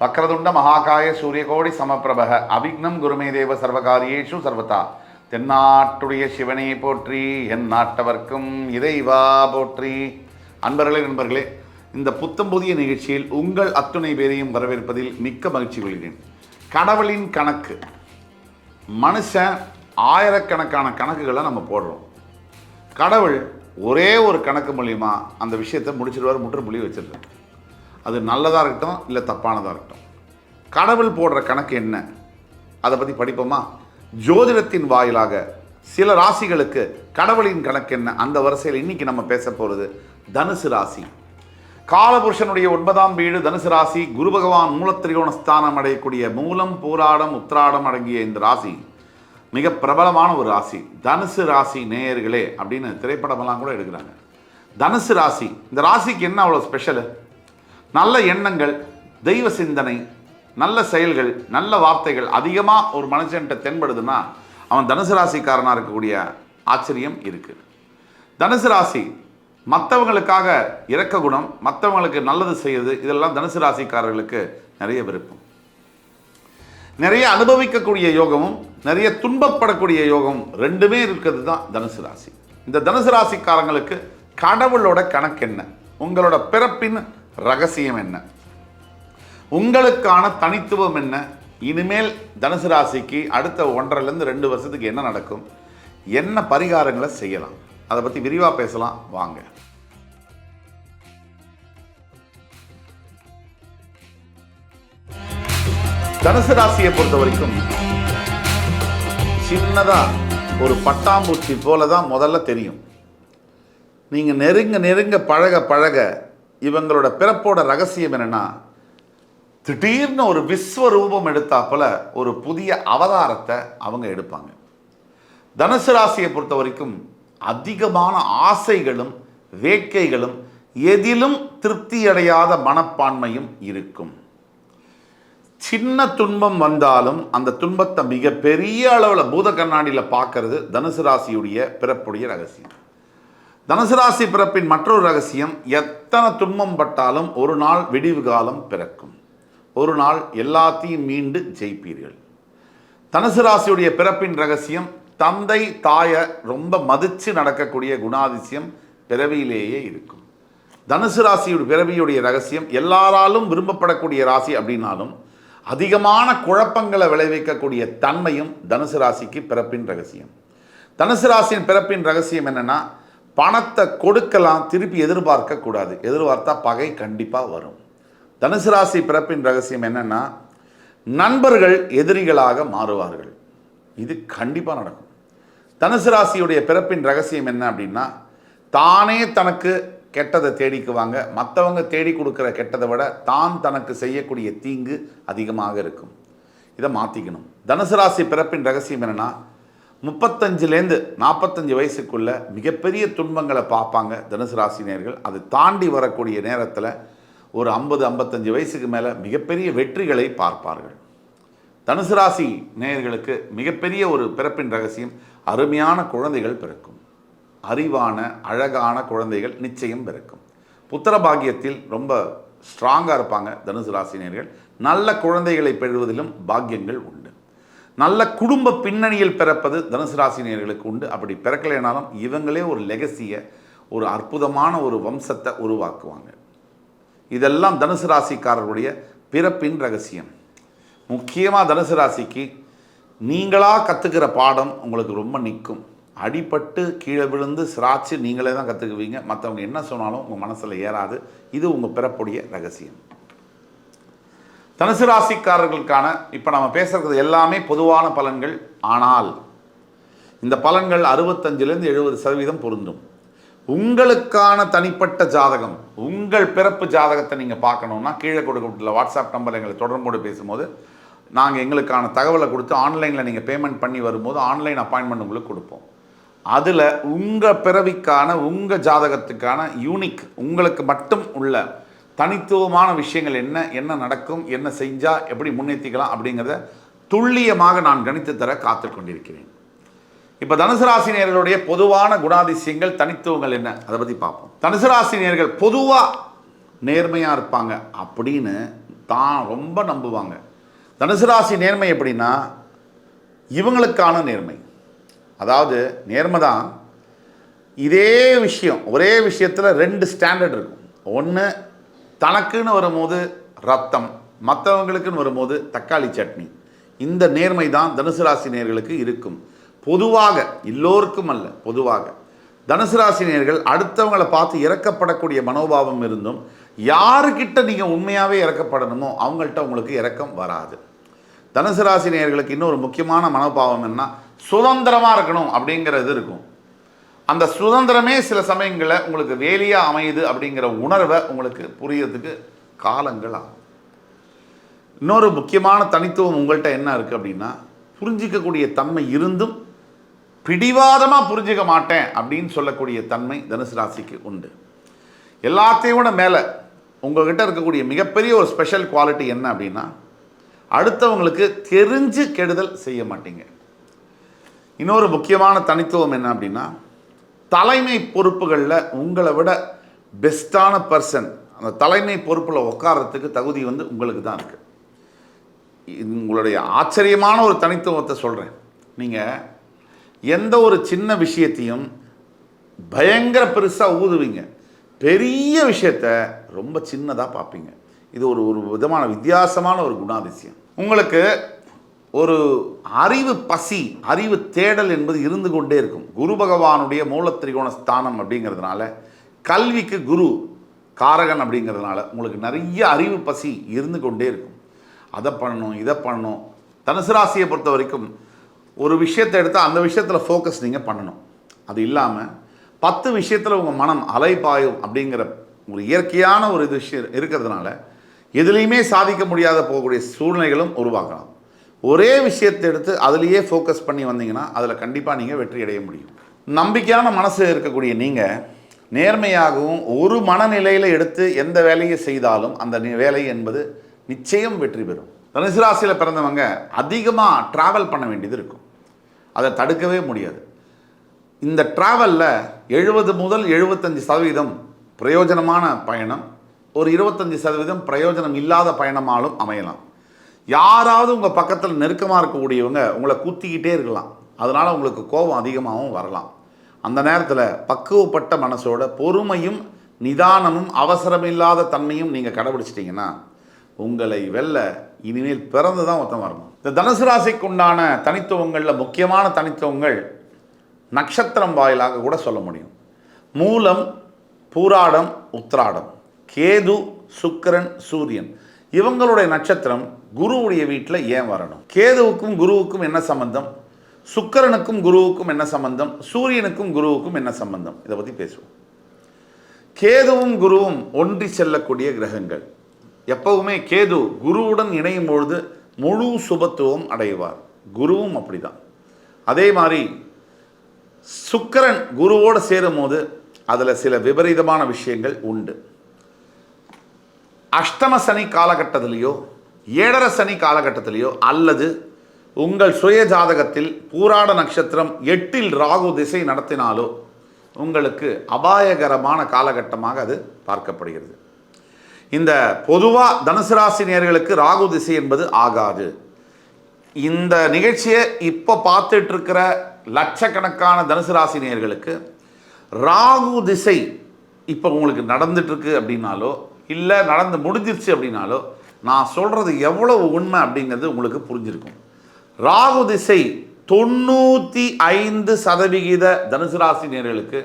வக்ரதுண்ட மகாகாய சூரியகோடி சமப்பிரபக. அபிக்னம் குருமே தேவ சர்வகாரியேஷு சர்வதா. தென்னாட்டுடைய சிவனை போற்றி என் நாட்டவர்க்கும் இறைவா போற்றி. அன்பர்களே நண்பர்களே இந்த புத்தம் புதிய நிகழ்ச்சியில் உங்கள் அத்துணை பேரையும் வரவேற்பதில் மிக்க மகிழ்ச்சி கொள்கிறேன். கடவுளின் கணக்கு. மனுஷன் ஆயிரக்கணக்கான கணக்குகளை நம்ம போடுறோம். கடவுள் ஒரே ஒரு கணக்கு மூலியமாக அந்த விஷயத்தை முடிச்சிடுவார் முற்றுப்புள்ளி வச்சிடுறார் அது நல்லதாக இருக்கட்டும் இல்லை தப்பானதாக இருக்கட்டும். கடவுள் போடுற கணக்கு என்ன? அதை பற்றி படிப்போமா? ஜோதிடத்தின் வாயிலாக சில ராசிகளுக்கு கடவுளின் கணக்கு என்ன? அந்த வரிசையில் இன்றைக்கி நம்ம பேச போகிறது தனுசு ராசி. காலபுருஷனுடைய ஒன்பதாம் வீடு தனுசு ராசி குரு பகவான் மூலத்திரிகோண ஸ்தானம் அடையக்கூடிய மூலம் பூராடம் உத்திராடம் அடங்கிய இந்த ராசி மிக பிரபலமான ஒரு ராசி. தனுசு ராசி நேயர்களே அப்படின்னு திரைப்படமெல்லாம் கூட எடுக்கிறாங்க. தனுசு ராசி இந்த ராசிக்கு என்ன அவ்வளோ ஸ்பெஷலு நல்ல எண்ணங்கள் தெய்வ சிந்தனை நல்ல செயல்கள் நல்ல வார்த்தைகள் அதிகமாக ஒரு மனுஷன்கிட்ட தென்படுதுன்னா அவன் தனுசு ராசிக்காரனாக இருக்கக்கூடிய ஆச்சரியம் இருக்குது தனுசு ராசி மற்றவங்களுக்காக இறக்க குணம் மற்றவங்களுக்கு நல்லது செய்யுது இதெல்லாம் தனுசு ராசிக்காரர்களுக்கு நிறைய விருப்பம். நிறைய அனுபவிக்கக்கூடிய யோகமும் நிறைய துன்பப்படக்கூடிய யோகம் ரெண்டுமே இருக்கிறது தான் தனுசு ராசி. இந்த தனுசு ராசிக்காரங்களுக்கு கடவுளோட கணக்கு என்ன? உங்களோட பிறப்பின் ரகசியம் என்ன? உங்களுக்கான தனித்துவம் என்ன? இனிமேல் தனுசு ராசிக்கு அடுத்த ஒன்றரைலேருந்து ரெண்டு வருஷத்துக்கு என்ன நடக்கும்? என்ன பரிகாரங்களை செய்யலாம்? அதை பற்றி விரிவாக பேசலாம். வாங்க. தனுசு ராசியை பொறுத்த வரைக்கும் சின்னதாக ஒரு பட்டாம்பூச்சி போல தான் முதல்ல தெரியும். நீங்கள் நெருங்க நெருங்க பழக பழக இவங்களோட பிறப்போட ரகசியம் என்னென்னா திடீர்னு ஒரு விஸ்வரூபம் எடுத்தாப்புல ஒரு புதிய அவதாரத்தை அவங்க எடுப்பாங்க. தனுசு ராசியை பொறுத்த வரைக்கும் அதிகமான ஆசைகளும் வேட்கைகளும் எதிலும் திருப்தியடையாத மனப்பான்மையும் இருக்கும். சின்ன துன்பம் வந்தாலும் அந்த துன்பத்தை மிக பெரிய அளவில் பூத கண்ணாடியில் பார்க்கறது தனுசு ராசியுடைய பிறப்புடைய ரகசியம். தனுசு ராசி பிறப்பின் மற்றொரு ரகசியம் எத்தனை துன்பம் பட்டாலும் ஒரு நாள் விடிவு காலம் பிறக்கும். ஒரு நாள் எல்லாத்தையும் மீண்டு ஜெயிப்பீர்கள். தனுசு ராசியுடைய பிறப்பின் ரகசியம் தந்தை தாயை ரொம்ப மதித்து நடக்கக்கூடிய குணாதிசயம் பிறவியிலேயே இருக்கும். தனுசு ராசியுடைய பிறவியுடைய ரகசியம் எல்லாராலும் விரும்பப்படக்கூடிய ராசி அப்படின்னாலும் அதிகமான குழப்பங்களை விளைவிக்கக்கூடிய தன்மையும் தனுசு ராசிக்கு பிறப்பின் ரகசியம். தனுசு ராசியின் பிறப்பின் ரகசியம் என்னென்னா பணத்தை கொடுக்கலாம் திருப்பி எதிர்பார்க்க கூடாது. எதிர்பார்த்தா பகை கண்டிப்பாக வரும். தனுசு ராசி பிறப்பின் ரகசியம் என்னன்னா நண்பர்கள் எதிரிகளாக மாறுவார்கள். இது கண்டிப்பாக நடக்கும். தனுசு ராசியுடைய பிறப்பின் ரகசியம் என்ன அப்படின்னா தானே தனக்கு கெட்டதை தேடிக்குவாங்க. மற்றவங்க தேடி கொடுக்குற கெட்டதை விட தான் தனக்கு செய்யக்கூடிய தீங்கு அதிகமாக இருக்கும். இதை மாற்றிக்கணும் தனுசு ராசி பிறப்பின் ரகசியம் என்னன்னா முப்பத்தஞ்சுலேருந்து நாற்பத்தஞ்சு வயசுக்குள்ள மிகப்பெரிய துன்பங்களை பார்ப்பாங்க தனுசு ராசினியர்கள். அது தாண்டி வரக்கூடிய நேரத்தில் ஒரு ஐம்பது ஐம்பத்தஞ்சு வயசுக்கு மேலே மிகப்பெரிய வெற்றிகளை பார்ப்பார்கள். தனுசு ராசி நேயர்களுக்கு மிகப்பெரிய ஒரு பிறப்பின் ரகசியம் அருமையான குழந்தைகள் பிறக்கும். அறிவான அழகான குழந்தைகள் நிச்சயம் பிறக்கும். புத்திர பாக்கியத்தில் ரொம்ப ஸ்ட்ராங்காக இருப்பாங்க தனுசு ராசினியர்கள் நல்ல குழந்தைகளை பெறுவதிலும் பாக்கியங்கள் உண்டு. நல்ல குடும்ப பின்னணியில் பிறப்பது தனுசு ராசினியர்களுக்கு உண்டு. அப்படி பிறக்கலைனாலும் இவங்களே ஒரு லெகசியை ஒரு அற்புதமான ஒரு வம்சத்தை உருவாக்குவாங்க. இதெல்லாம் தனுசு ராசிக்காரருடைய பிறப்பின் ரகசியம். முக்கியமாக தனுசு ராசிக்கு நீங்களாக கற்றுக்கிற பாடம் உங்களுக்கு ரொம்ப நிற்கும் அடிபட்டு கீழே விழுந்து சிராச்சு நீங்களே தான் கற்றுக்குவீங்க மற்றவங்க என்ன சொன்னாலும் உங்கள் மனசில் ஏறாது. இது உங்கள் பிறப்புடைய ரகசியம். தனுசு ராசிக்காரர்களுக்கான இப்போ நம்ம பேசுகிறது எல்லாமே பொதுவான பலன்கள். ஆனால் இந்த பலன்கள் அறுபத்தஞ்சிலேருந்து எழுபது சதவீதம் பொருந்தும். உங்களுக்கான தனிப்பட்ட ஜாதகம் உங்கள் பிறப்பு ஜாதகத்தை நீங்கள் பார்க்கணுன்னா கீழே கொடுக்கப்பட்டுள்ள வாட்ஸ்அப் நம்பர் எங்களை தொடர்போடு பேசும்போது நாங்கள் எங்களுக்கான தகவலை கொடுத்து ஆன்லைனில் நீங்கள் பேமெண்ட் பண்ணி வரும்போது ஆன்லைன் அப்பாயின்மெண்ட் உங்களுக்கு கொடுப்போம். அதில் உங்கள் பிறவிக்கான உங்கள் ஜாதகத்துக்கான யூனிக் உங்களுக்கு மட்டும் உள்ள தனித்துவமான விஷயங்கள் என்ன என்ன நடக்கும் என்ன செஞ்சால் எப்படி முன்னேற்றிக்கலாம் அப்படிங்கிறத துல்லியமாக நான் கணித்து தர காத்து கொண்டிருக்கிறேன். இப்போ தனுசு ராசினியர்களுடைய பொதுவான குணாதிசயங்கள் தனித்துவங்கள் என்ன? அதை பற்றி பார்ப்போம். தனுசு ராசினியர்கள் பொதுவாக நேர்மையாக இருப்பாங்க அப்படின்னு தான் ரொம்ப நம்புவாங்க. தனுசு ராசி நேர்மை எப்படின்னா இவங்களுக்கான நேர்மை. அதாவது நேர்மை தான் இதே விஷயம் ஒரே விஷயத்தில் ரெண்டு ஸ்டாண்டர்ட் இருக்கும். ஒன்று தனக்குன்னு வரும்போது ரத்தம் மற்றவங்களுக்குன்னு வரும்போது தக்காளி சட்னி. இந்த நேர்மை தான் தனுசு ராசி நேர்களுக்கு இருக்கும். பொதுவாக எல்லோருக்கும் அல்ல பொதுவாக. தனுசு ராசி நேர்கள் அடுத்தவங்களை பார்த்து இறக்கப்படக்கூடிய மனோபாவம் இருந்தும் யாருக்கிட்ட நீங்கள் உண்மையாகவே இறக்கப்படணுமோ அவங்கள்ட்ட உங்களுக்கு இறக்கம் வராது. தனுசு ராசி நேர்களுக்கு இன்னொரு முக்கியமான மனோபாவம் என்ன சுதந்திரமாக இருக்கணும் அப்படிங்கிறது இருக்கும். அந்த சுதந்திரமே சில சமயங்களில் உங்களுக்கு வேலியாக அமையுது அப்படிங்கிற உணர்வை உங்களுக்கு புரியறதுக்கு காலங்கள் ஆகும். இன்னொரு முக்கியமான தனித்துவம் உங்கள்கிட்ட என்ன இருக்குது அப்படின்னா புரிஞ்சிக்கக்கூடிய தன்மை இருந்தும் பிடிவாதமாக புரிஞ்சிக்க மாட்டேன் அப்படின்னு சொல்லக்கூடிய தன்மை தனுசு ராசிக்கு உண்டு. எல்லாத்தையும் விட மேலே உங்கள்கிட்ட இருக்கக்கூடிய மிகப்பெரிய ஒரு ஸ்பெஷல் குவாலிட்டி என்ன அப்படின்னா அடுத்தவங்களுக்கு தெரிஞ்சு கெடுதல் செய்ய மாட்டீங்க. இன்னொரு முக்கியமான தனித்துவம் என்ன அப்படின்னா தலைமை பொறுப்புகளில் உங்களை விட பெஸ்ட்டான பர்சன் அந்த தலைமை பொறுப்பில் உட்கார்றதுக்கு தகுதி வந்து உங்களுக்கு தான் இருக்குது உங்களுடைய ஆச்சரியமான ஒரு தனித்துவத்தை சொல்கிறேன் நீங்கள் எந்த ஒரு சின்ன விஷயத்தையும் பயங்கர பெருசாக ஊதுவீங்க. பெரிய விஷயத்த ரொம்ப சின்னதாக பார்ப்பீங்க. இது ஒரு ஒரு விதமான வித்தியாசமான ஒரு குணாதிசயம். உங்களுக்கு ஒரு அறிவு பசி அறிவு தேடல் என்பது இருந்து கொண்டே இருக்கும். குரு பகவானுடைய மூலத்திரிகோண ஸ்தானம் அப்படிங்கிறதுனால கல்விக்கு குரு காரகன் அப்படிங்கிறதுனால உங்களுக்கு நிறைய அறிவு பசி இருந்து கொண்டே இருக்கும். அதை பண்ணணும் இதை பண்ணணும். தனுசு ராசியை பொறுத்த வரைக்கும் ஒரு விஷயத்தை எடுத்தால் அந்த விஷயத்தில் ஃபோக்கஸ் நீங்கள் பண்ணணும். அது இல்லாமல் பத்து விஷயத்தில் உங்கள் மனம் அலைப்பாயும் அப்படிங்கிற ஒரு இயற்கையான ஒரு இது விஷயம் இருக்கிறதுனால எதுலேயுமே சாதிக்க முடியாத போகக்கூடிய சூழ்நிலைகளும் உருவாக்கலாம். ஒரே விஷயத்தை எடுத்து அதுலேயே ஃபோக்கஸ் பண்ணி வந்தீங்கன்னா அதில் கண்டிப்பாக நீங்கள் வெற்றி அடைய முடியும். நம்பிக்கையான மனசு இருக்கக்கூடிய நீங்கள் நேர்மையாகவும் ஒரு மனநிலையில் எடுத்து எந்த வேலையை செய்தாலும் அந்த நி- வேலை என்பது நிச்சயம் வெற்றி பெறும். தனுசு ராசியில் பிறந்தவங்க அதிகமாக ட்ராவல் பண்ண வேண்டியது இருக்கும். அதை தடுக்கவே முடியாது. இந்த ட்ராவலில் எழுபது முதல் எழுபத்தஞ்சு சதவீதம் பிரயோஜனமான பயணம் ஒரு இருபத்தஞ்சி சதவீதம் பிரயோஜனம் இல்லாத பயணமாலும் அமையலாம். யாராவது உங்கள் பக்கத்தில் நெருக்கமாக இருக்கக்கூடியவங்க உங்களை குத்திக்கிட்டே இருக்கலாம். அதனால் உங்களுக்கு கோபம் அதிகமாகவும் வரலாம். அந்த நேரத்தில் பக்குவப்பட்ட மனசோட பொறுமையும் நிதானமும் அவசரமில்லாத தன்மையும் நீங்கள் கடைபிடிச்சிட்டிங்கன்னா உங்களை வெல்ல இனிமேல் பிறந்து தான் ஒருத்தன் வரணும் இந்த தனுசு ராசிக்கு உண்டான தனித்துவங்களில் முக்கியமான தனித்துவங்கள் நட்சத்திரம் வாயிலாக கூட சொல்ல முடியும். மூலம் பூராடம் உத்ராடம் கேது சுக்கிரன் சூரியன். இவங்களுடைய நட்சத்திரம் குருவுடைய வீட்டில் ஏன் வரணும்? கேதுவுக்கும் குருவுக்கும் என்ன சம்பந்தம்? சுக்கிரனுக்கும் குருவுக்கும் என்ன சம்பந்தம்? சூரியனுக்கும் குருவுக்கும் என்ன சம்பந்தம்? இதை பற்றி பேசுவோம். கேதுவும் குருவும் ஒன்றி செல்லக்கூடிய கிரகங்கள். எப்பவுமே கேது குருவுடன் இணையும் பொழுது முழு சுபத்துவம் அடைவார். குருவும் அப்படிதான். அதே மாதிரி சுக்கிரன் குருவோடு சேரும்போது அதில் சில விபரீதமான விஷயங்கள் உண்டு. அஷ்டம சனி காலகட்டத்திலேயோ ஏழரை சனி காலகட்டத்திலேயோ அல்லது உங்கள் சுய ஜாதகத்தில் பூராட நட்சத்திரம் எட்டில் ராகு திசை நடத்தினாலோ உங்களுக்கு அபாயகரமான காலகட்டமாக அது பார்க்கப்படுகிறது. இந்த பொதுவாக தனுசு ராசி நேர்களுக்கு ராகு திசை என்பது ஆகாது. இந்த நிகழ்ச்சியை இப்போ பார்த்துட்டு இருக்கிற லட்சக்கணக்கான தனுசு ராசி நேர்களுக்கு ராகு திசை இப்போ உங்களுக்கு நடந்துட்டுருக்கு அப்படின்னாலோ இல்லை நடந்து முடிஞ்சிருச்சு அப்படின்னாலோ நான் சொல்கிறது எவ்வளவு உண்மை அப்படிங்கிறது உங்களுக்கு புரிஞ்சிருக்கும். ராகு திசை தொண்ணூற்றி ஐந்து சதவிகித தனுசு ராசி நேர்களுக்கு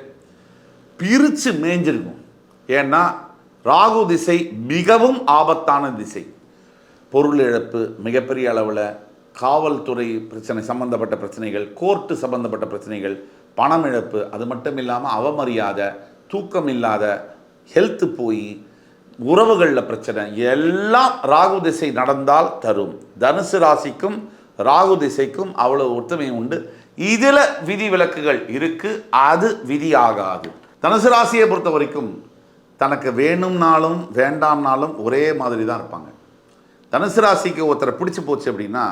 பிரித்து மேய்ஞ்சிருக்கும் ஏன்னா ராகு திசை மிகவும் ஆபத்தான திசை. பொருள் இழப்பு மிகப்பெரிய அளவில் காவல்துறை பிரச்சனை சம்பந்தப்பட்ட பிரச்சனைகள் கோர்ட்டு சம்பந்தப்பட்ட பிரச்சனைகள் பணம் இழப்பு அது மட்டும் இல்லாமல் அவமரியாதை தூக்கம் இல்லாத ஹெல்த்து போய் உறவுகளில் பிரச்சனை. எல்லாம் ராகு திசை நடந்தால் தரும். தனுசு ராசிக்கும் ராகு திசைக்கும் அவ்வளவு ஒற்றுமை உண்டு. இதில் விதி விலக்குகள் இருக்கு. அது விதியாகாது தனுசு ராசியை பொறுத்த வரைக்கும் தனக்கு வேணும்னாலும் வேண்டாம்னாலும் ஒரே மாதிரி தான் இருப்பாங்க. தனுசு ராசிக்கு ஒருத்தரை பிடிச்சி போச்சு அப்படின்னா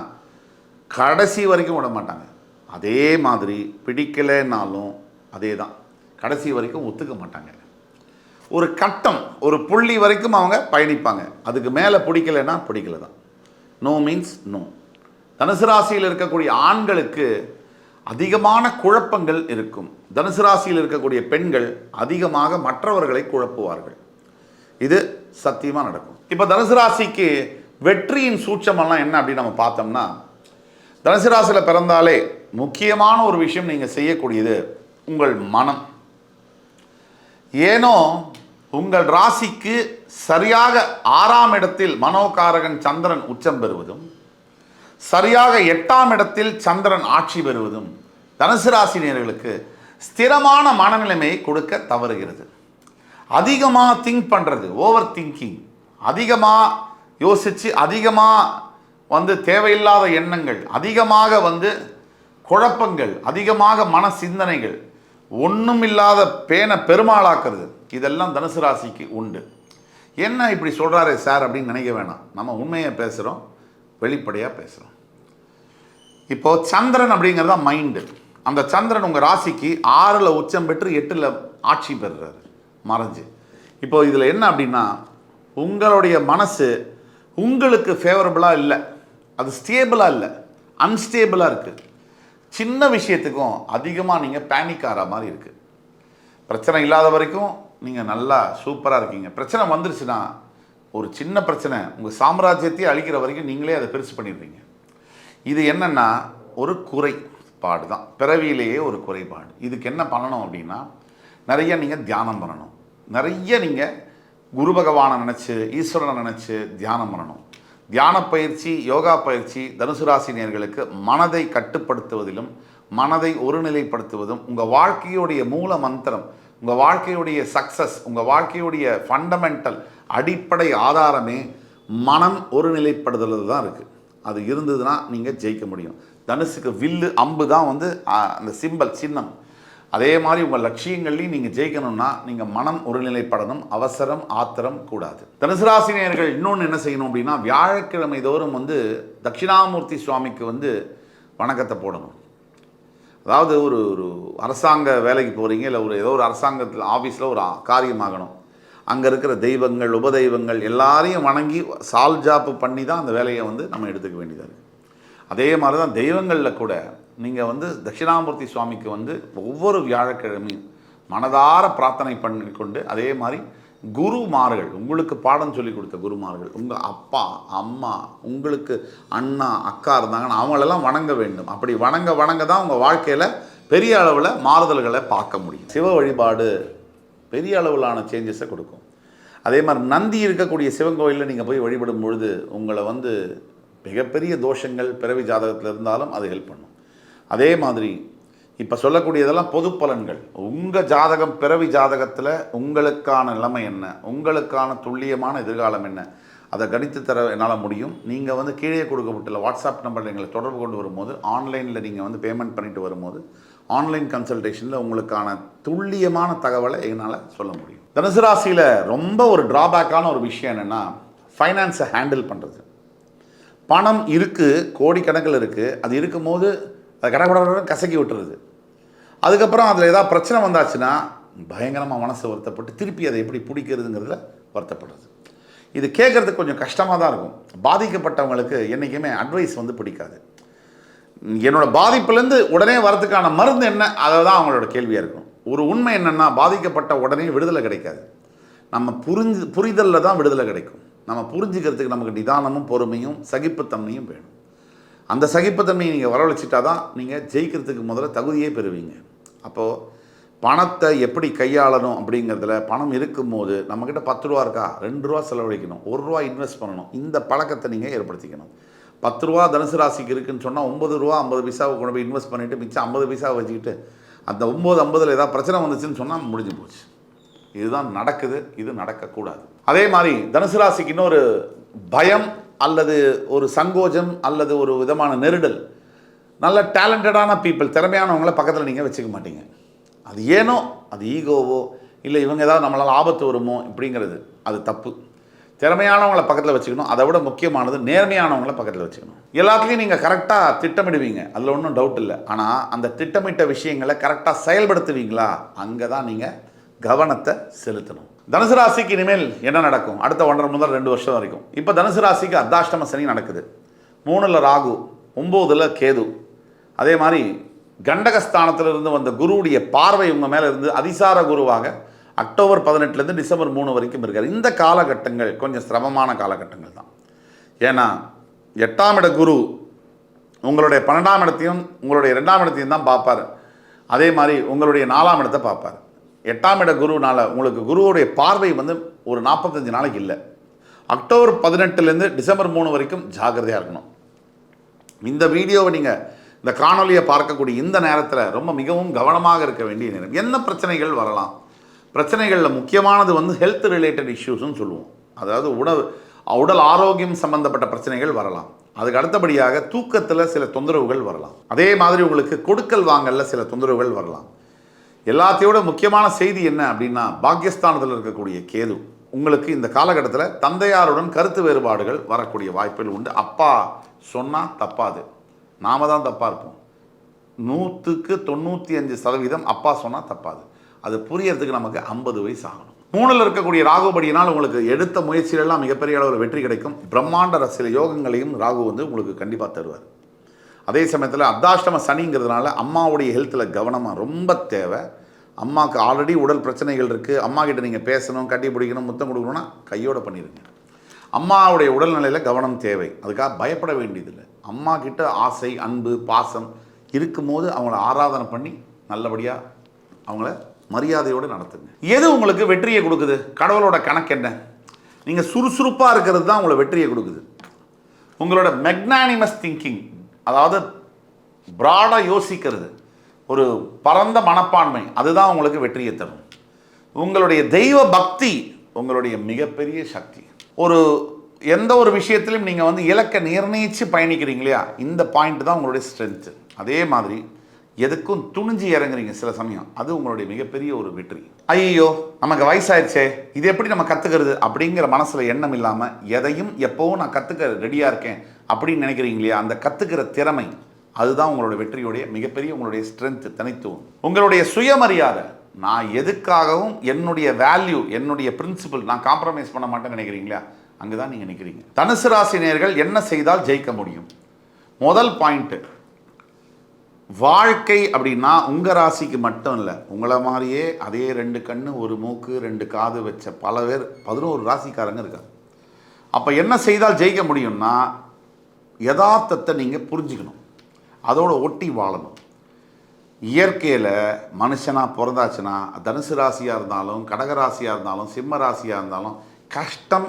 கடைசி வரைக்கும் விட மாட்டாங்க. அதே மாதிரி பிடிக்கலைன்னாலும் அதே தான் கடைசி வரைக்கும் ஒத்துக்க மாட்டாங்க. ஒரு கட்டம் ஒரு புள்ளி வரைக்கும் அவங்க பயணிப்பாங்க. அதுக்கு மேலே பிடிக்கலைன்னா பிடிக்கல தான். நோ மீன்ஸ் நோ தனுசு ராசியில் இருக்கக்கூடிய ஆண்களுக்கு அதிகமான குழப்பங்கள் இருக்கும். தனுசு ராசியில் இருக்கக்கூடிய பெண்கள் அதிகமாக மற்றவர்களை குழப்புவார்கள். இது சத்தியமாக நடக்கும். இப்போ தனுசு ராசிக்கு வெற்றியின் சூட்சமெல்லாம் என்ன அப்படின்னு நம்ம பார்த்தோம்னா தனுசு ராசியில் பிறந்தாலே முக்கியமான ஒரு விஷயம் நீங்கள் செய்யக்கூடியது உங்கள் மனம். ஏனோ உங்கள் ராசிக்கு சரியாக ஆறாம் இடத்தில் மனோகாரகன் சந்திரன் உச்சம் பெறுவதும் சரியாக எட்டாம் இடத்தில் சந்திரன் ஆட்சி பெறுவதும் தனுசு ராசினியர்களுக்கு ஸ்திரமான மனநிலைமையை கொடுக்க தவறுகிறது. அதிகமாக திங்க் பண்ணுறது ஓவர் திங்கிங் அதிகமாக யோசித்து அதிகமாக வந்து தேவையில்லாத எண்ணங்கள் அதிகமாக வந்து குழப்பங்கள் அதிகமாக மன சிந்தனைகள் ஒன்றும் இல்லாத பேனை பெருமாளாக்குறது இதெல்லாம் தனுசு ராசிக்கு உண்டு. என்ன இப்படி சொல்கிறாரே சார் அப்படின்னு நினைக்க வேணாம். நம்ம உண்மையை பேசுகிறோம் வெளிப்படையாக பேசுகிறோம் இப்போ சந்திரன் அப்படிங்கிறது தான் மைண்டு அந்த சந்திரன் உங்கள் ராசிக்கு ஆறில் உச்சம் பெற்று எட்டில் ஆட்சி பெறுறாரு. மறைஞ்சு. இப்போ இதில் என்ன அப்படின்னா உங்களுடைய மனசு உங்களுக்கு ஃபேவரபுளாக இல்லை. அது ஸ்டேபிளாக இல்லை. அன்ஸ்டேபிளாக இருக்குது சின்ன விஷயத்துக்கும் அதிகமாக நீங்கள் பேனிக் ஆகிற மாதிரி இருக்குது பிரச்சனை இல்லாத வரைக்கும் நீங்கள் நல்லா சூப்பராக இருக்கீங்க. பிரச்சனை வந்துருச்சுன்னா ஒரு சின்ன பிரச்சனை உங்கள் சாம்ராஜ்யத்தையே அழிக்கிற வரைக்கும் நீங்களே அதை பெருசு பண்ணிடுறீங்க. இது என்னென்னா ஒரு குறைபாடு தான். பிறவியிலேயே ஒரு குறைபாடு. இதுக்கு என்ன பண்ணணும் அப்படின்னா நிறைய நீங்கள் தியானம் பண்ணணும். நிறைய நீங்கள் குரு பகவானை நினச்சி ஈஸ்வரனை நினச்சி தியானம் பண்ணணும். தியான பயிற்சி யோகா பயிற்சி தனுசு ராசினியர்களுக்கு மனதை கட்டுப்படுத்துவதிலும் மனதை ஒருநிலைப்படுத்துவதும் உங்கள் வாழ்க்கையுடைய மூல மந்திரம் உங்கள் வாழ்க்கையுடைய சக்ஸஸ் உங்கள் வாழ்க்கையுடைய ஃபண்டமெண்டல் அடிப்படை ஆதாரமே மனம் ஒருநிலைப்படுதல் தான் இருக்குது அது இருந்ததுன்னா நீங்கள் ஜெயிக்க முடியும். தனுசுக்கு வில்லு அம்பு தான் வந்து அந்த சிம்பல் சின்னம். அதே மாதிரி உங்கள் லட்சியங்கள்லையும் நீங்கள் ஜெயிக்கணும்னா நீங்கள் மனம் ஒருநிலைப்படணும் அவசரம் ஆத்திரம் கூடாது. தனுசு ராசினியர்கள் இன்னொன்று என்ன செய்யணும் அப்படின்னா வியாழக்கிழமை தோறும் வந்து தட்சிணாமூர்த்தி சுவாமிக்கு வந்து வணக்கத்தை போடணும். அதாவது ஒரு ஒரு அரசாங்க வேலைக்கு போகிறீங்க இல்லை ஒரு ஏதோ ஒரு அரசாங்கத்தில் ஆஃபீஸில் ஒரு காரியமாகணும். அங்கே இருக்கிற தெய்வங்கள் உபதெய்வங்கள் எல்லாரையும் வணங்கி சால் ஜாப்பு பண்ணி தான் அந்த வேலையை வந்து நம்ம எடுத்துக்க வேண்டியதாக இருக்குது அதே மாதிரி தான் தெய்வங்களில் கூட நீங்கள் வந்து தட்சிணாமூர்த்தி சுவாமிக்கு வந்து ஒவ்வொரு வியாழக்கிழமையும் மனதார பிரார்த்தனை பண்ணி கொண்டு அதே மாதிரி குருமார்கள் உங்களுக்கு பாடம் சொல்லி கொடுத்த குருமார்கள் உங்கள் அப்பா அம்மா உங்களுக்கு அண்ணா அக்கா இருந்தாங்கன்னா அவங்களெல்லாம் வணங்க வேண்டும். அப்படி வணங்க வணங்க தான் உங்கள் வாழ்க்கையில் பெரிய அளவில் மாறுதல்களை பார்க்க முடியும். சிவ வழிபாடு பெரிய அளவிலான சேஞ்சஸை கொடுக்கும். அதே மாதிரி நந்தி இருக்கக்கூடிய சிவன் கோயிலில் நீங்கள் போய் வழிபடும் பொழுது உங்களை வந்து மிகப்பெரிய தோஷங்கள் பிறவி ஜாதகத்தில் இருந்தாலும் அது ஹெல்ப் பண்ணும். அதே மாதிரி இப்போ சொல்லக்கூடியதெல்லாம் பொது பலன்கள் உங்கள் ஜாதகம் பிறவி ஜாதகத்தில் உங்களுக்கான நிலைமை என்ன? உங்களுக்கான துல்லியமான எதிர்காலம் என்ன? அதை கணித்து தர என்னால் முடியும். நீங்கள் வந்து கீழே கொடுக்கப்பட்டுள்ள வாட்ஸ்அப் நம்பரில் எங்களை தொடர்பு கொண்டு வரும்போது ஆன்லைனில் நீங்கள் வந்து பேமெண்ட் பண்ணிட்டு வரும்போது ஆன்லைன் கன்சல்டேஷனில் உங்களுக்கான துல்லியமான தகவலை என்னால் சொல்ல முடியும். தனுசு ராசியில் ரொம்ப ஒரு ட்ராபேக்கான ஒரு விஷயம் என்னென்னா ஃபைனான்ஸை ஹேண்டில் பண்ணுறது பணம் இருக்குது கோடிக்கணக்கில் இருக்குது அது இருக்கும்போது அதை கடகட கசக்கி விட்டுறது அதுக்கப்புறம் அதில் ஏதாவது பிரச்சனை வந்தாச்சுன்னா பயங்கரமாக மனசு வருத்தப்பட்டு திருப்பி அதை எப்படி பிடிக்கிறதுங்கிறதுல வருத்தப்படுறது. இது கேட்குறதுக்கு கொஞ்சம் கஷ்டமாக தான் இருக்கும். பாதிக்கப்பட்டவங்களுக்கு என்றைக்குமே அட்வைஸ் வந்து பிடிக்காது. என்னோட பாதிப்புலேருந்து உடனே வரதுக்கான மருந்து என்ன? அதை தான் அவங்களோட கேள்வியாக இருக்கும். ஒரு உண்மை என்னென்னா பாதிக்கப்பட்ட உடனே விடுதலை கிடைக்காது. நம்ம புரிஞ்சு புரிதலில் தான் விடுதலை கிடைக்கும். நம்ம புரிஞ்சுக்கிறதுக்கு நமக்கு நிதானமும் பொறுமையும் சகிப்புத்தன்மையும் வேணும். அந்த சகிப்புத்தன்மையை நீங்கள் வரவழைச்சிட்டா தான் நீங்கள் ஜெயிக்கிறதுக்கு முதல்ல தகுதியே பெறுவீங்க. அப்போது பணத்தை எப்படி கையாளணும் அப்படிங்கிறதுல பணம் இருக்கும்போது நம்மக்கிட்ட பத்து ரூபா இருக்கா? ரெண்டு ரூபா செலவழிக்கணும். ஒரு ரூபா இன்வெஸ்ட் பண்ணணும். இந்த பழக்கத்தை நீங்கள் ஏற்படுத்திக்கணும். பத்து ரூபா தனுசு ராசிக்கு இருக்குன்னு சொன்னால் ஒம்பது ரூபா ஐம்பது பைசாவை கொண்டு போய் இன்வெஸ்ட் பண்ணிவிட்டு மிச்சம் ஐம்பது பைசாவை வச்சுக்கிட்டு அந்த ஒம்பது ஐம்பதில் ஏதாவது பிரச்சனை வந்துச்சுன்னு சொன்னால் முடிஞ்சு போச்சு. இதுதான் நடக்குது. இது நடக்கக்கூடாது. அதே மாதிரி தனுசு ராசிக்கு இன்னொரு பயம் அல்லது ஒரு சங்கோஜம் அல்லது ஒரு விதமான நெருடல் நல்ல டேலண்டடான பீப்புள் திறமையானவங்கள பக்கத்தில் நீங்கள் வச்சுக்க மாட்டீங்க. அது ஏனோ அது ஈகோவோ இல்லை இவங்க ஏதாவது நம்மளால் ஆபத்து வருமோ இப்படிங்கிறது அது தப்பு. திறமையானவங்கள பக்கத்தில் வச்சுக்கணும். அதை விட முக்கியமானது நேர்மையானவங்கள பக்கத்தில் வச்சுக்கணும். எல்லாத்துலேயும் நீங்கள் கரெக்டாக திட்டமிடுவீங்க. அதில் ஒன்றும் டவுட் இல்லை. ஆனால் அந்த திட்டமிட்ட விஷயங்களை கரெக்டாக செயல்படுத்துவீங்களா? அங்கே தான் நீங்கள் கவனத்தை செலுத்தணும். தனுசு ராசிக்கு இனிமேல் என்ன நடக்கும்? அடுத்த ஒன்றரை முதல் ரெண்டு வருஷம் வரைக்கும். இப்போ தனுசு ராசிக்கு அர்த்தாஷ்டம சனி நடக்குது. மூணில் ராகு ஒம்போதில் கேது. அதே மாதிரி கண்டகஸ்தானத்திலிருந்து வந்த குருவுடைய பார்வை உங்கள் மேலே இருந்து அதிசார குருவாக அக்டோபர் பதினெட்டுலேருந்து டிசம்பர் மூணு வரைக்கும் இருக்கார். இந்த காலகட்டங்கள் கொஞ்சம் சிரமமான காலகட்டங்கள் தான். ஏன்னா எட்டாம் இட குரு உங்களுடைய பன்னெண்டாம் இடத்தையும் உங்களுடைய ரெண்டாம் இடத்தையும் தான் பார்ப்பார். அதே மாதிரி உங்களுடைய நாலாம் இடத்தை பார்ப்பார். எட்டாம் இட குருனால் உங்களுக்கு குருவுடைய பார்வை வந்து ஒரு நாற்பத்தஞ்சு நாளைக்கு இல்லை. அக்டோபர் பதினெட்டுலேருந்து டிசம்பர் மூணு வரைக்கும் ஜாக்கிரதையாக இருக்கணும். இந்த வீடியோவை நீங்கள் இந்த காணொலியை பார்க்கக்கூடிய இந்த நேரத்தில் ரொம்ப மிகவும் கவனமாக இருக்க வேண்டிய நேரம். என்ன பிரச்சனைகள் வரலாம்? பிரச்சனைகளில் முக்கியமானது வந்து ஹெல்த் ரிலேட்டட் இஷ்யூஸ்னு சொல்லுவோம். அதாவது உணவு உடல் ஆரோக்கியம் சம்பந்தப்பட்ட பிரச்சனைகள் வரலாம். அதுக்கு அடுத்தபடியாக தூக்கத்தில் சில தொந்தரவுகள் வரலாம். அதே மாதிரி உங்களுக்கு கொடுக்கல் வாங்கலில் சில தொந்தரவுகள் வரலாம். எல்லாத்தையோட முக்கியமான செய்தி என்ன அப்படின்னா பாக்கியஸ்தானத்தில் இருக்கக்கூடிய கேது. உங்களுக்கு இந்த காலகட்டத்தில் தந்தையாருடன் கருத்து வேறுபாடுகள் வரக்கூடிய வாய்ப்புகள் உண்டு. அப்பா சொன்னால் தப்பாது. நாம தான் தப்பாக இருப்போம். நூற்றுக்கு தொண்ணூற்றி அஞ்சு சதவீதம் அப்பா சொன்னால் தப்பாது. அது புரியறதுக்கு நமக்கு ஐம்பது வயசு ஆகணும். மூணில் இருக்கக்கூடிய ராகுபடியினால் உங்களுக்கு எடுத்த முயற்சியிலெல்லாம் மிகப்பெரிய அளவில் வெற்றி கிடைக்கும். பிரம்மாண்ட சில யோகங்களையும் ராகு வந்து உங்களுக்கு கண்டிப்பாக தருவார். அதே சமயத்தில் அர்த்தாஷ்டம சனிங்கிறதுனால அம்மாவுடைய ஹெல்த்தில் கவனமாக ரொம்ப தேவை. அம்மாவுக்கு ஆல்ரெடி உடல் பிரச்சனைகள் இருக்குது அம்மா கிட்ட நீங்கள் பேசணும் கட்டி பிடிக்கணும் முத்தம் கொடுக்கணும்னா கையோடு பண்ணிடுங்க அம்மாவுடைய உடல்நிலையில் கவனம் தேவை. அதுக்காக பயப்பட வேண்டியதில்லை. அம்மா கிட்ட ஆசை அன்பு பாசம் இருக்கும்போது அவங்கள ஆராதனை பண்ணி நல்லபடியாக அவங்கள மரியாதையோடு நடத்துங்க. எது உங்களுக்கு வெற்றியை கொடுக்குது? கடவுளோட கணக்கு என்ன? நீங்கள் சுறுசுறுப்பாக இருக்கிறது தான் உங்களை வெற்றியை கொடுக்குது. உங்களோட மெக்னானிமஸ் திங்கிங் அதாவது ப்ராடாக யோசிக்கிறது. ஒரு பரந்த மனப்பான்மை. அதுதான் உங்களுக்கு வெற்றியை தரும். உங்களுடைய தெய்வ பக்தி உங்களுடைய மிகப்பெரிய சக்தி. ஒரு எந்த ஒரு விஷயத்திலும் நீங்கள் வந்து இலக்கை நிர்ணயித்து பயணிக்கிறீங்க இல்லையா? இந்த பாயிண்ட் தான் உங்களுடைய ஸ்ட்ரென்த்து அதே மாதிரி எதுக்கும் துணிஞ்சு இறங்குறீங்க சில சமயம். அது உங்களுடைய மிகப்பெரிய ஒரு வெற்றி. ஐயோ நமக்கு வயசாயிருச்சே. இது எப்படி நம்ம கற்றுக்கிறது அப்படிங்கிற மனசில் எண்ணம் இல்லாமல் எதையும் எப்போவும் நான் கற்றுக்க ரெடியாக இருக்கேன் அப்படின்னு நினைக்கிறீங்க இல்லையா அந்த கற்றுக்கிற திறமை அதுதான் உங்களுடைய வெற்றியுடைய மிகப்பெரிய உங்களுடைய ஸ்ட்ரென்த் தனித்துவம். உங்களுடைய சுயமரியாதை நான் எதுக்காகவும் என்னுடைய வேல்யூ என்னுடைய பிரின்சிபல் நான் காம்ப்ரமைஸ் பண்ண மாட்டேன்னு நினைக்கிறீங்களா? அங்கே தான் நீங்கள் நினைக்கிறீங்க தனுசு ராசினியர்கள் என்ன செய்தால் ஜெயிக்க முடியும்? முதல் பாயிண்ட்டு வாழ்க்கை அப்படின்னா உங்கள் ராசிக்கு மட்டும் இல்லை. உங்களை மாதிரியே அதே ரெண்டு கண்ணு ஒரு மூக்கு ரெண்டு காது வச்ச பல பேர் பதினோரு ராசிக்காரங்க இருக்காங்க. அப்போ என்ன செய்தால் ஜெயிக்க முடியும்னா யதார்த்தத்தை நீங்கள் புரிஞ்சுக்கணும். அதோட ஒட்டி வாழணும். இயற்கையில் மனுஷனாக பிறந்தாச்சுன்னா தனுசு ராசியாக இருந்தாலும் கடக ராசியாக இருந்தாலும் சிம்ம ராசியாக இருந்தாலும் கஷ்டம்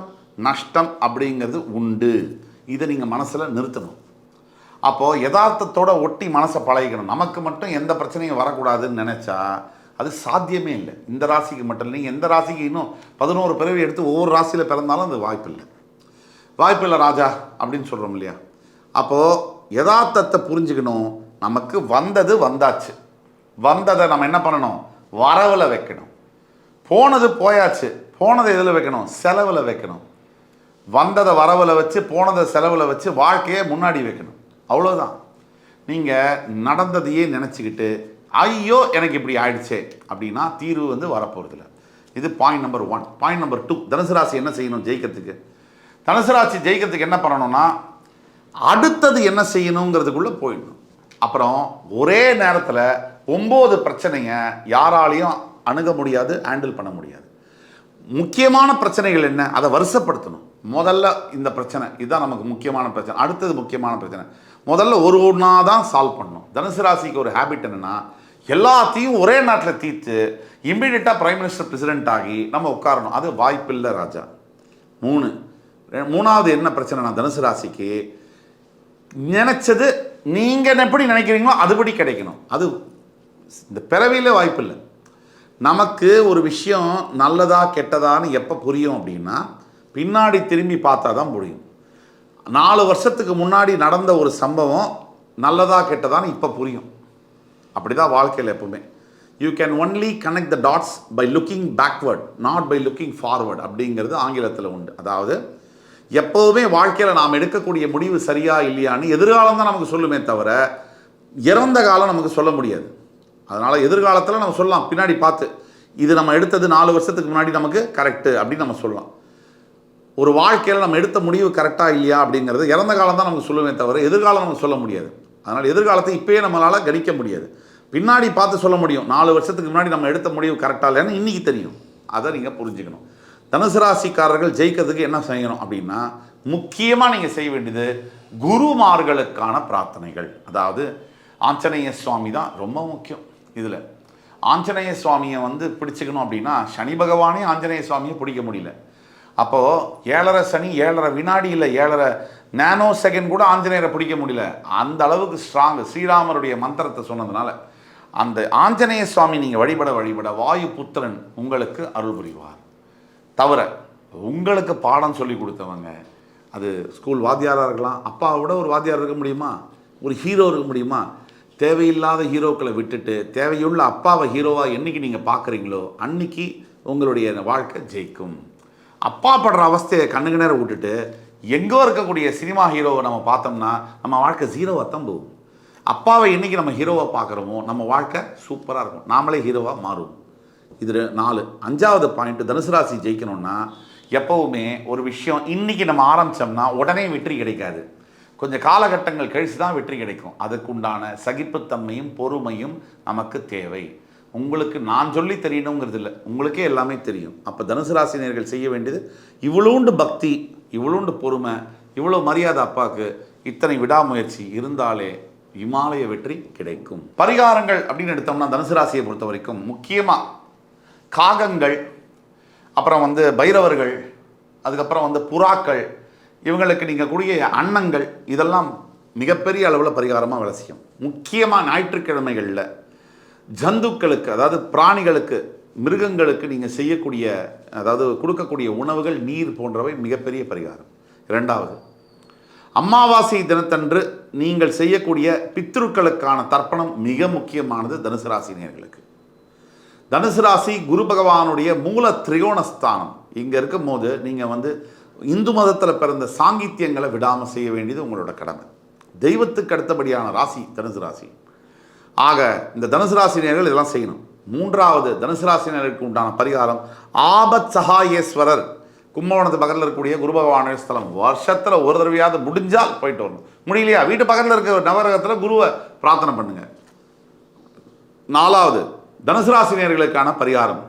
நஷ்டம் அப்படிங்கிறது உண்டு. இதை நீங்கள் மனசில் நிறுத்தணும். அப்போது யதார்த்தத்தோட ஒட்டி மனசை பழகிக்கணும். நமக்கு மட்டும் எந்த பிரச்சனையும் வரக்கூடாதுன்னு நினச்சா அது சாத்தியமே இல்லை. இந்த ராசிக்கு மட்டும் இல்லை. நீங்கள் எந்த ராசிக்கு இன்னும் பதினோரு பிறவி எடுத்து ஒவ்வொரு ராசியில் பிறந்தாலும் அது வாய்ப்பு இல்லை. வாய்ப்பு இல்லை ராஜா அப்படின்னு சொல்கிறோம் இல்லையா? அப்போது யதார்த்தத்தை புரிஞ்சுக்கணும். நமக்கு வந்தது வந்தாச்சு. வந்ததை நம்ம என்ன பண்ணணும்? வரவில் வைக்கணும். போனது போயாச்சு. போனதை எதில் வைக்கணும்? செலவில் வைக்கணும். வந்ததை வரவில் வச்சு போனதை செலவில் வச்சு வாழ்க்கையை முன்னாடி வைக்கணும். அவ்வளோதான் நீங்கள் நடந்ததையே நினச்சிக்கிட்டு ஐயோ எனக்கு இப்படி ஆயிடுச்சே அப்படின்னா தீர்வு வந்து வரப்போகிறதில்ல இது point number one point number two தனுசு ராசி என்ன செய்யணும் ஜெயிக்கிறதுக்கு? தனுசு ராசி ஜெயிக்கிறதுக்கு என்ன பண்ணணும்னா அடுத்தது என்ன செய்யணுங்கிறதுக்குள்ளே போயிடணும். அப்புறம் ஒரே நேரத்தில் ஒம்பது பிரச்சனைங்க யாராலையும் அணுக முடியாது ஹேண்டில் பண்ண முடியாது. முக்கியமான பிரச்சனைகள் என்ன? அதை வருஷப்படுத்தணும் முதல்ல இந்த பிரச்சனை. இதுதான் நமக்கு முக்கியமான பிரச்சனை. அடுத்தது முக்கியமான பிரச்சனை. முதல்ல ஒரு ஒன்றா தான் சால்வ் பண்ணணும். தனுசு ராசிக்கு ஒரு ஹேபிட் என்னென்னா எல்லாத்தையும் ஒரே நாட்டில் தீர்த்து இம்மிடியட்டாக பிரைம் மினிஸ்டர் பிரசிடென்ட் ஆகி நம்ம உட்காரணும். அது வாய்ப்பில்லை ராஜா. மூணு. மூணாவது என்ன பிரச்சனைனா தனுசு ராசிக்கு நினச்சது நீங்கள் எப்படி நினைக்கிறீங்களோ அதுபடி கிடைக்கணும். அது இந்த பிறவியில் வாய்ப்பில்லை. நமக்கு ஒரு விஷயம் நல்லதா கெட்டதான்னு எப்போ புரியும் அப்படின்னா பின்னாடி திரும்பி பார்த்தா தான் புரியும். நாலு வருஷத்துக்கு முன்னாடி நடந்த ஒரு சம்பவம் நல்லதாக கெட்டதான்னு இப்போ புரியும். அப்படி தான் வாழ்க்கையில் எப்பவுமே. You can only connect the dots by looking backward not by looking forward அப்படிங்கிறது ஆங்கிலத்தில் உண்டு. அதாவது எப்போதுமே வாழ்க்கையில் நாம் எடுக்கக்கூடிய முடிவு சரியா இல்லையான்னு எதிர்காலம் தான் நமக்கு சொல்லுமே தவிர இறந்த காலம் நமக்கு சொல்ல முடியாது. அதனால் எதிர்காலத்தில் நம்ம சொல்லலாம் பின்னாடி பார்த்து இது நம்ம எடுத்தது நாலு வருஷத்துக்கு முன்னாடி நமக்கு கரெக்டு அப்படின்னு நம்ம சொல்லலாம். ஒரு வாழ்க்கையில் நம்ம எடுத்த முடிவு கரெக்டாக இல்லையா அப்படிங்கிறது இறந்த காலம் தான் நமக்கு சொல்லுவேன் தவிர எதிர்காலம் நமக்கு சொல்ல முடியாது. அதனால் எதிர்காலத்தை இப்போயே நம்மளால் கணிக்க முடியாது. பின்னாடி பார்த்து சொல்ல முடியும். நாலு வருஷத்துக்கு முன்னாடி நம்ம எடுத்த முடிவு கரெக்டாக இல்லைன்னு இன்றைக்கி தெரியும். அதை நீங்கள் புரிஞ்சுக்கணும். தனுசு ராசிக்காரர்கள் ஜெயிக்கிறதுக்கு என்ன செய்யணும் அப்படின்னா முக்கியமாக நீங்கள் செய்ய வேண்டியது குருமார்களுக்கான பிரார்த்தனைகள். அதாவது ஆஞ்சநேய சுவாமி தான் ரொம்ப முக்கியம் இதில். ஆஞ்சநேய சுவாமியை வந்து பிடிச்சிக்கணும் அப்படின்னா சனி பகவானே ஆஞ்சநேய சுவாமியை பிடிக்க முடியல. அப்போது ஏழரை சனி ஏழரை வினாடி இல்லை ஏழரை நேனோ செகண்ட் கூட ஆஞ்சநேயரை பிடிக்க முடியல. அந்த அளவுக்கு ஸ்ட்ராங் ஸ்ரீராமருடைய மந்திரத்தை சொன்னதுனால. அந்த ஆஞ்சநேய சுவாமி நீங்கள் வழிபட வழிபட வாயு புத்திரன் உங்களுக்கு அருள் புரிவார். தவிர உங்களுக்கு பாடம் சொல்லி கொடுத்தவங்க அது ஸ்கூல் வாத்தியாராக இருக்கலாம் அப்பாவை விட ஒரு வாத்தியார் இருக்க முடியுமா? ஒரு ஹீரோ இருக்க முடியுமா? தேவையில்லாத ஹீரோக்களை விட்டுட்டு தேவையுள்ள அப்பாவை ஹீரோவாக என்னைக்கு நீங்கள் பார்க்குறீங்களோ அன்னைக்கு உங்களுடைய வாழ்க்கை ஜெயிக்கும். அப்பா படுற அவஸ்தையை கண்ணுக்கு நேரம் விட்டுட்டு எங்கோ இருக்கக்கூடிய சினிமா ஹீரோவை நம்ம பார்த்தோம்னா நம்ம வாழ்க்கை ஜீரோவாக தான் போகும். அப்பாவை இன்றைக்கி நம்ம ஹீரோவாக பார்க்குறோமோ நம்ம வாழ்க்கை சூப்பராக இருக்கும். நாமளே ஹீரோவாக மாறுவோம். இது நாலு. அஞ்சாவது பாயிண்ட் தனுசு ராசி ஜெயிக்கணும்னா எப்போவுமே ஒரு விஷயம் இன்றைக்கி நம்ம ஆரம்பித்தோம்னா உடனே வெற்றி கிடைக்காது. கொஞ்சம் காலகட்டங்கள் கழிச்சு தான் வெற்றி கிடைக்கும். அதுக்குண்டான சகிப்புத்தன்மையும் பொறுமையும் நமக்கு தேவை. உங்களுக்கு நான் சொல்லி தெரியணுங்கிறது இல்லை. உங்களுக்கே எல்லாமே தெரியும். அப்போ தனுசு ராசினியர்கள் செய்ய வேண்டியது இவ்வளோண்டு பக்தி இவ்வளோண்டு பொறுமை இவ்வளோ மரியாதை அப்பாவுக்கு இத்தனை விடாமுயற்சி இருந்தாலே இமாலய வெற்றி கிடைக்கும். பரிகாரங்கள் அப்படின்னு எடுத்தோம்னா தனுசு ராசியை பொறுத்த வரைக்கும் முக்கியமாக காகங்கள் அப்புறம் வந்து பைரவர்கள் அதுக்கப்புறம் வந்து புறாக்கள் இவங்களுக்கு நீங்கள் கூடிய அன்னங்கள் இதெல்லாம் மிகப்பெரிய அளவில் பரிகாரமாக வேலை செய்யும் முக்கியமாக ஞாயிற்றுக்கிழமைகளில் ஜந்துக்களுக்கு அதாவது பிராணிகளுக்கு மிருகங்களுக்கு நீங்கள் செய்யக்கூடிய அதாவது கொடுக்கக்கூடிய உணவுகள் நீர் போன்றவை மிகப்பெரிய பரிகாரம். இரண்டாவது அமாவாசை தினத்தன்று நீங்கள் செய்யக்கூடிய பித்ருக்களுக்கான தர்ப்பணம் மிக முக்கியமானது தனுசு ராசினியர்களுக்கு தனுசு ராசி குரு பகவானுடைய மூல திரிகோணஸ்தானம். இங்கே இருக்கும்போது நீங்கள் வந்து இந்து மதத்தில் பிறந்த சாங்கித்யங்களை விடாமல் செய்ய வேண்டியது உங்களோட கடமை. தெய்வத்துக்கு அடுத்தபடியான ராசி தனுசு ராசி. ஆக இந்த தனுசு ராசினியர்கள் இதெல்லாம் செய்யணும். மூன்றாவது தனுசு ராசினியருக்கு உண்டான பரிகாரம் ஆபத் சகாயேஸ்வரர். கும்பகோணத்து பக்கத்தில் இருக்கக்கூடிய குரு பகவான ஸ்தலம். வருஷத்தில் ஒரு தடவையாவது முடிஞ்சால் போயிட்டு வரணும். முடியலையா? வீட்டு பக்கத்தில் இருக்க நவரகத்தில் குருவை பிரார்த்தனை பண்ணுங்க. நாலாவது தனுசு ராசினியர்களுக்கான பரிகாரம்.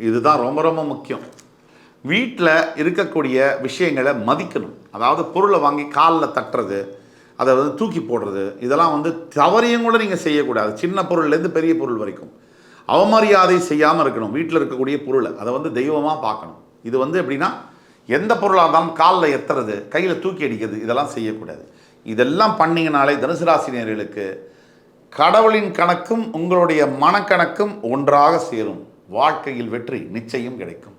இதுதான் ரொம்ப ரொம்ப முக்கியம். வீட்டில் இருக்கக்கூடிய விஷயங்களை மதிக்கணும். அதாவது பொருளை வாங்கி காலில் தட்டுறது அதை வந்து தூக்கி போடுறது. இதெல்லாம் வந்து தவறையும் கூட நீங்கள் செய்யக்கூடாது. சின்ன பொருள்லேருந்து பெரிய பொருள் வரைக்கும். அவமரியாதை செய்யாமல் இருக்கணும். வீட்டில் இருக்கக்கூடிய பொருளை. அதை வந்து தெய்வமாக பார்க்கணும். இது வந்து எப்படின்னா எந்த பொருளாக இருந்தாலும் காலில் எத்துறது கையில் தூக்கி அடிக்கிறது இதெல்லாம் செய்யக்கூடாது. இதெல்லாம் பண்ணீங்கனாலே தனுசு ராசினியர்களுக்கு கடவுளின் கணக்கும் உங்களுடைய மனக்கணக்கும் ஒன்றாக சேரும். வாழ்க்கையில் வெற்றி நிச்சயம் கிடைக்கும்.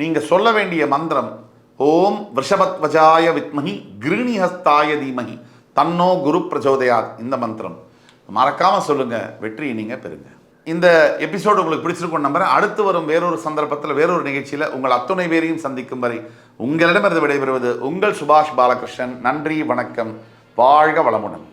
நீங்கள் சொல்ல வேண்டிய மந்திரம் ஓம் விஷபத்வஜாய வித்மஹி கிருணிஹஸ்தாய தீமகி தன்னோ குரு பிரச்சோதயாத் இந்த மந்திரம். மறக்காமல் சொல்லுங்கள் வெற்றியை நீங்கள் பெறுங்க. இந்த எபிசோடு உங்களுக்கு பிடிச்சிருக்கும் நம்புறேன். அடுத்து வரும் வேறொரு சந்தர்ப்பத்தில் வேறொரு நிகழ்ச்சியில் உங்கள் அத்துணை பேரையும் சந்திக்கும் வரை உங்களிடமிருந்து விடைபெறுவது உங்கள் சுபாஷ் பாலகிருஷ்ணன். நன்றி வணக்கம். வாழ்க வளமுடன்.